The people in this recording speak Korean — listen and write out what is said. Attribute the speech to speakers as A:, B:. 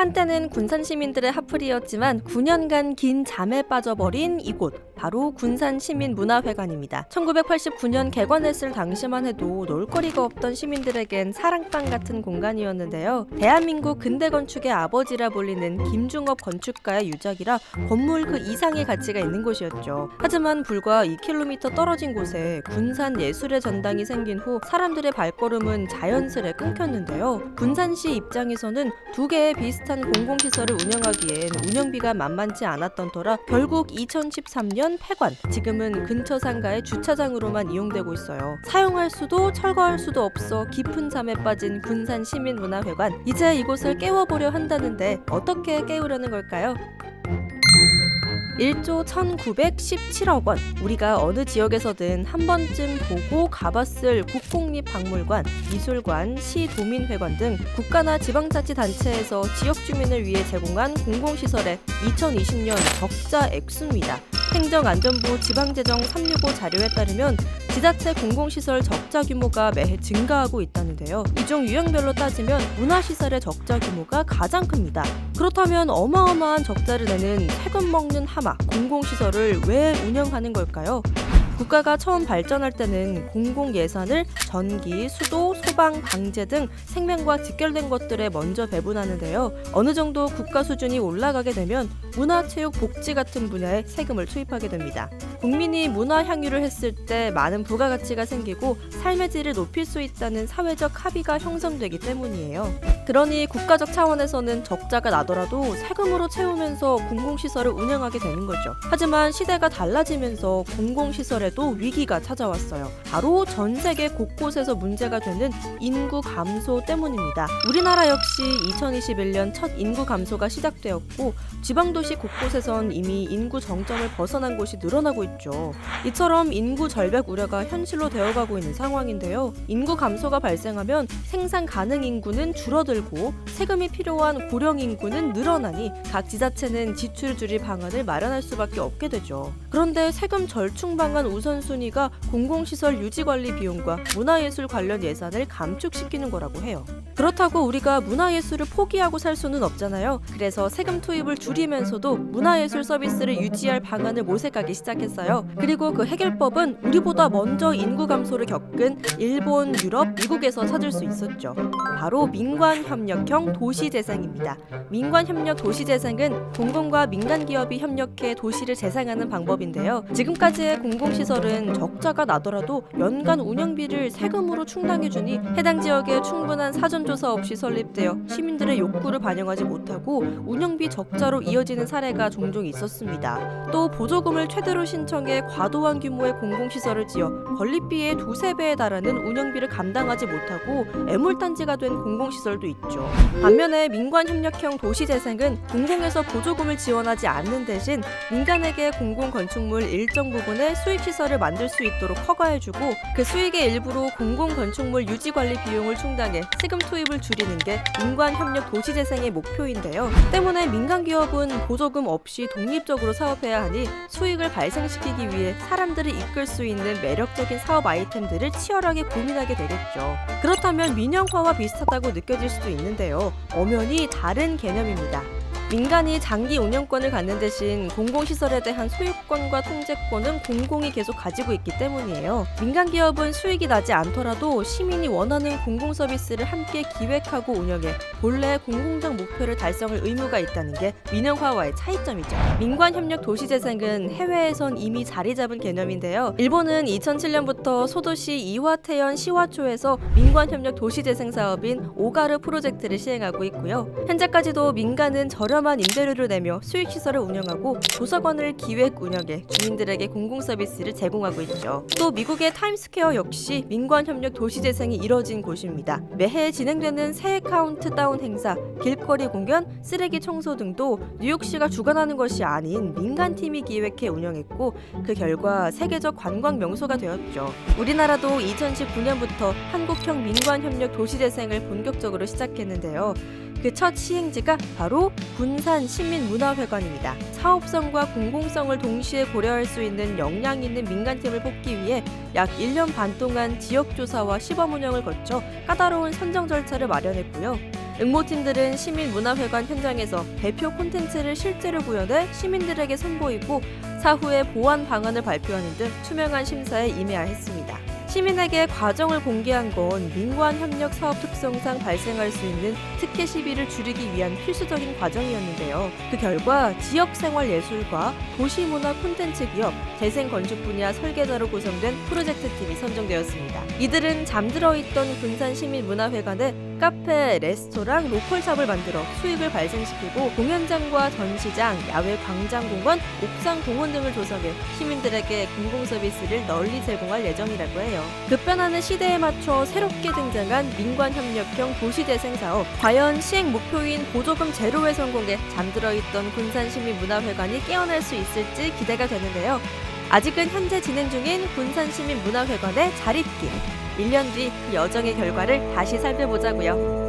A: 한때는 군산 시민들의 핫플이었지만 9년간 긴 잠에 빠져버린 이곳 바로 군산 시민문화회관입니다. 1989년 개관했을 당시만 해도 놀거리가 없던 시민들에겐 사랑방 같은 공간이었는데요. 대한민국 근대 건축의 아버지라 불리는 김중업 건축가의 유적이라 건물 그 이상의 가치가 있는 곳이었죠. 하지만 불과 2km 떨어진 곳에 군산 예술의 전당이 생긴 후 사람들의 발걸음은 자연스레 끊겼는데요. 군산시 입장에서는 두 개의 비슷한 공공시설을 운영하기엔 운영비가 만만치 않았던 터라 결국 2013년 폐관, 지금은 근처 상가의 주차장으로만 이용되고 있어요. 사용할 수도 철거할 수도 없어 깊은 잠에 빠진 군산 시민문화회관. 이제 이곳을 깨워보려 한다는데 어떻게 깨우려는 걸까요? 1조 1917억 원. 우리가 어느 지역에서든 한 번쯤 보고 가봤을 국공립 박물관, 미술관, 시 도민회관 등 국가나 지방자치단체에서 지역 주민을 위해 제공한 공공시설의 2020년 적자 액수입니다. 행정안전부 지방재정 365 자료에 따르면 지자체 공공시설 적자 규모가 매해 증가하고 있다는데요. 이중 유형별로 따지면 문화시설의 적자 규모가 가장 큽니다. 그렇다면 어마어마한 적자를 내는 세금 먹는 하마 공공시설을 왜 운영하는 걸까요? 국가가 처음 발전할 때는 공공 예산을 전기, 수도, 소방, 방제 등 생명과 직결된 것들에 먼저 배분하는데요. 어느 정도 국가 수준이 올라가게 되면 문화, 체육, 복지 같은 분야에 세금을 투입하게 됩니다. 국민이 문화 향유를 했을 때 많은 부가가치가 생기고 삶의 질을 높일 수 있다는 사회적 합의가 형성되기 때문이에요. 그러니 국가적 차원에서는 적자가 나더라도 세금으로 채우면서 공공시설을 운영하게 되는 거죠. 하지만 시대가 달라지면서 공공시설에도 위기가 찾아왔어요. 바로 전 세계 곳곳에서 문제가 되는 인구 감소 때문입니다. 우리나라 역시 2021년 첫 인구 감소가 시작되었고 지방도시 곳곳에선 이미 인구 정점을 벗어난 곳이 늘어나고 있죠. 이처럼 인구 절벽 우려가 현실로 되어가고 있는 상황인데요. 인구 감소가 발생하면 생산 가능 인구는 줄어들 고 세금이 필요한 고령 인구는 늘어나니 각 지자체는 지출 줄일 방안을 마련할 수밖에 없게 되죠. 그런데 세금 절충 방안 우선순위가 공공시설 유지 관리 비용과 문화예술 관련 예산을 감축시키는 거라고 해요. 그렇다고 우리가 문화예술을 포기하고 살 수는 없잖아요. 그래서 세금 투입을 줄이면서도 문화예술 서비스를 유지할 방안을 모색하기 시작했어요. 그리고 그 해결법은 우리보다 먼저 인구 감소를 겪은 일본, 유럽, 미국에서 찾을 수 있었죠. 바로 민관협력형 도시재생입니다. 민관협력 도시재생은 공공과 민간 기업이 협력해 도시를 재생하는 방법인데요. 지금까지의 공공시설은 적자가 나더라도 연간 운영비를 세금으로 충당해주니 해당 지역에 충분한 사전조사 없이 설립되어 시민들의 욕구를 반영하지 못하고 운영비 적자로 이어지는 사례가 종종 있었습니다. 또 보조금을 최대로 신청해 과도한 규모의 공공시설을 지어 건립비의 두세 배에 달하는 운영비를 감당하지 못하고 애물단지가 된 공공시설도 있죠. 반면에 민관 협력형 도시 재생은 공공에서 보조금을 지원하지 않는 대신 민간에게 공공 건축물 일정 부분의 수익 시설을 만들 수 있도록 허가해주고 그 수익의 일부로 공공 건축물 유지 관리 비용을 충당해 세금 투입을 줄이는 게 민관 협력 도시 재생의 목표인데요. 때문에 민간 기업은 보조금 없이 독립적으로 사업해야 하니 수익을 발생시키기 위해 사람들을 이끌 수 있는 매력적인 사업 아이템들을 치열하게 고민하게 되겠죠. 그렇다면 민영화와 비슷하다고 느껴질 수도 있는데요. 엄연히 다른 개념입니다. 민간이 장기 운영권을 갖는 대신 공공시설에 대한 소유권과 통제권은 공공이 계속 가지고 있기 때문이에요. 민간 기업은 수익이 나지 않더라도 시민이 원하는 공공 서비스를 함께 기획하고 운영해 본래 공공적 목표를 달성할 의무가 있다는 게 민영화와의 차이점이죠. 민관 협력 도시 재생은 해외에선 이미 자리 잡은 개념인데요. 일본은 2007년부터 소도시 이와테현 시와초에서 민관 협력 도시 재생 사업인 오가르 프로젝트를 시행하고 있고요. 현재까지도 민간은 저렴 저렴한 임대료를 내며 수익 시설을 운영하고 도서관을 기획 운영해 주민들에게 공공 서비스를 제공하고 있죠. 또 미국의 타임스퀘어 역시 민관 협력 도시 재생이 이뤄진 곳입니다. 매해 진행되는 새해 카운트다운 행사, 길거리 공연, 쓰레기 청소 등도 뉴욕시가 주관하는 것이 아닌 민간 팀이 기획해 운영했고 그 결과 세계적 관광 명소가 되었죠. 우리나라도 2019년부터 한국형 민관 협력 도시 재생을 본격적으로 시작했는데요. 그 첫 시행지가 바로 군산 시민문화회관입니다. 사업성과 공공성을 동시에 고려할 수 있는 역량 있는 민간팀을 뽑기 위해 약 1년 반 동안 지역조사와 시범 운영을 거쳐 까다로운 선정 절차를 마련했고요. 응모팀들은 시민문화회관 현장에서 대표 콘텐츠를 실제로 구현해 시민들에게 선보이고 사후에 보완 방안을 발표하는 등 투명한 심사에 임해야 했습니다. 시민에게 과정을 공개한 건 민관 협력 사업 특성상 발생할 수 있는 특혜 시비를 줄이기 위한 필수적인 과정이었는데요. 그 결과 지역생활예술과 도시문화 콘텐츠 기업, 재생건축 분야 설계자로 구성된 프로젝트 팀이 선정되었습니다. 이들은 잠들어 있던 군산 시민문화회관에 카페, 레스토랑, 로컬샵을 만들어 수익을 발생시키고 공연장과 전시장, 야외 광장 공원, 옥상 공원 등을 조성해 시민들에게 공공 서비스를 널리 제공할 예정이라고 해요. 급변하는 시대에 맞춰 새롭게 등장한 민관 협력형 도시 재생 사업. 과연 시행 목표인 보조금 제로에 성공해 잠들어 있던 군산시민문화회관이 깨어날 수 있을지 기대가 되는데요. 아직은 현재 진행 중인 군산시민문화회관의 자립기. 1년 뒤 그 여정의 결과를 다시 살펴보자고요.